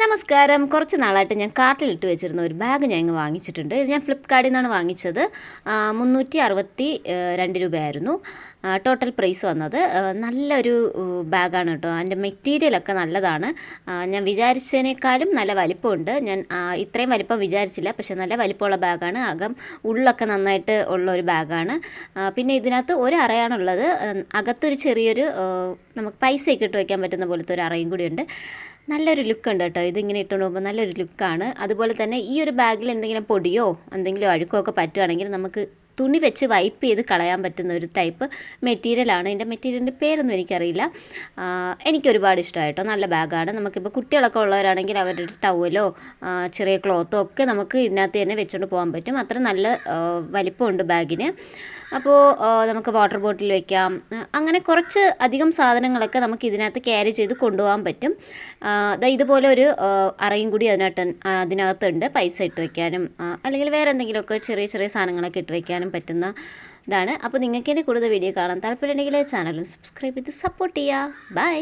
നമസ്കാരം. കുറച്ച് നാളായിട്ട് ഞാൻ കാർട്ടിലിട്ട് വെച്ചിരുന്ന ഒരു ബാഗ് ഞാൻ ഇങ്ങ് വാങ്ങിച്ചിട്ടുണ്ട്. ഇത് ഞാൻ ഫ്ലിപ്കാർട്ടിൽ നിന്നാണ് വാങ്ങിച്ചത്. മുന്നൂറ്റി അറുപത്തി രണ്ട് രൂപയായിരുന്നു. ടോട്ടൽ പ്രൈസ് വന്നത്. നല്ലൊരു ബാഗാണ് കേട്ടോ. അതിന്റെ മെറ്റീരിയലൊക്കെ നല്ലതാണ്. ഞാൻ വിചാരിച്ചതിനേക്കാളും നല്ല വലിപ്പമുണ്ട്. ഞാൻ ഇത്രയും വലിപ്പം വിചാരിച്ചില്ല. പക്ഷെ നല്ല വലിപ്പമുള്ള ബാഗാണ്. അകം ഉള്ളൊക്കെ നന്നായിട്ട് ഉള്ള ഒരു ബാഗാണ്. പിന്നെ ഇതിനകത്ത് ഒരു അറയാണുള്ളത് അകത്തൊരു ചെറിയൊരു നമുക്ക് പൈസയൊക്കെ ഇട്ട് വയ്ക്കാൻ പറ്റുന്ന പോലത്തെ ഒരു അറയും കൂടിയുണ്ട് നല്ലൊരു ലുക്ക് ഉണ്ട് കേട്ടോ. ഇതിങ്ങനെ ഇട്ടുകൊണ്ട് പോകുമ്പോൾ നല്ലൊരു ലുക്കാണ്. അതുപോലെ തന്നെ ഈ ഒരു ബാഗിൽ എന്തെങ്കിലും പൊടിയോ എന്തെങ്കിലും അഴുക്കോ ഒക്കെ പറ്റുകയാണെങ്കിൽ നമുക്ക് തുണി വെച്ച് വൈപ്പ് ചെയ്ത് കളയാൻ പറ്റുന്ന ഒരു ടൈപ്പ് മെറ്റീരിയലാണ് ഇതിന്റെ മെറ്റീരിയലിന്റെ പേരൊന്നും എനിക്കറിയില്ല. എനിക്കൊരുപാട് ഇഷ്ടമായിട്ടോ. നല്ല ബാഗാണ് നമുക്കിപ്പോൾ കുട്ടികളൊക്കെ ഉള്ളവരാണെങ്കിൽ അവരുടെ ടവലോ ചെറിയ ക്ലോത്തോ ഒക്കെ നമുക്ക് ഇതിനകത്ത് തന്നെ വെച്ചുകൊണ്ട് പോകാൻ പറ്റും. അത്ര നല്ല വലിപ്പമുണ്ട് ബാഗിന് അപ്പോൾ നമുക്ക് വാട്ടർ ബോട്ടിൽ വെക്കാം. അങ്ങനെ കുറച്ച് അധികം സാധനങ്ങളൊക്കെ നമുക്ക് ഇതിനകത്ത് ക്യാരി ചെയ്ത് കൊണ്ടുപോകാൻ പറ്റും. അതായത് ഇതുപോലെ ഒരു അറയും കൂടി അതിനകത്ത് അതിനകത്തുണ്ട്. പൈസ ഇട്ട് വയ്ക്കാനും അല്ലെങ്കിൽ വേറെ എന്തെങ്കിലുമൊക്കെ ചെറിയ ചെറിയ സാധനങ്ങളൊക്കെ ഇട്ട് വെക്കാനും പറ്റുന്ന ഇതാണ്. അപ്പോൾ നിങ്ങൾക്ക് എന്റെ കൂടുതൽ വീഡിയോ കാണാൻ താല്പര്യമുണ്ടെങ്കിൽ ചാനലും സബ്സ്ക്രൈബ് ചെയ്ത് സപ്പോർട്ട് ചെയ്യുക. ബൈ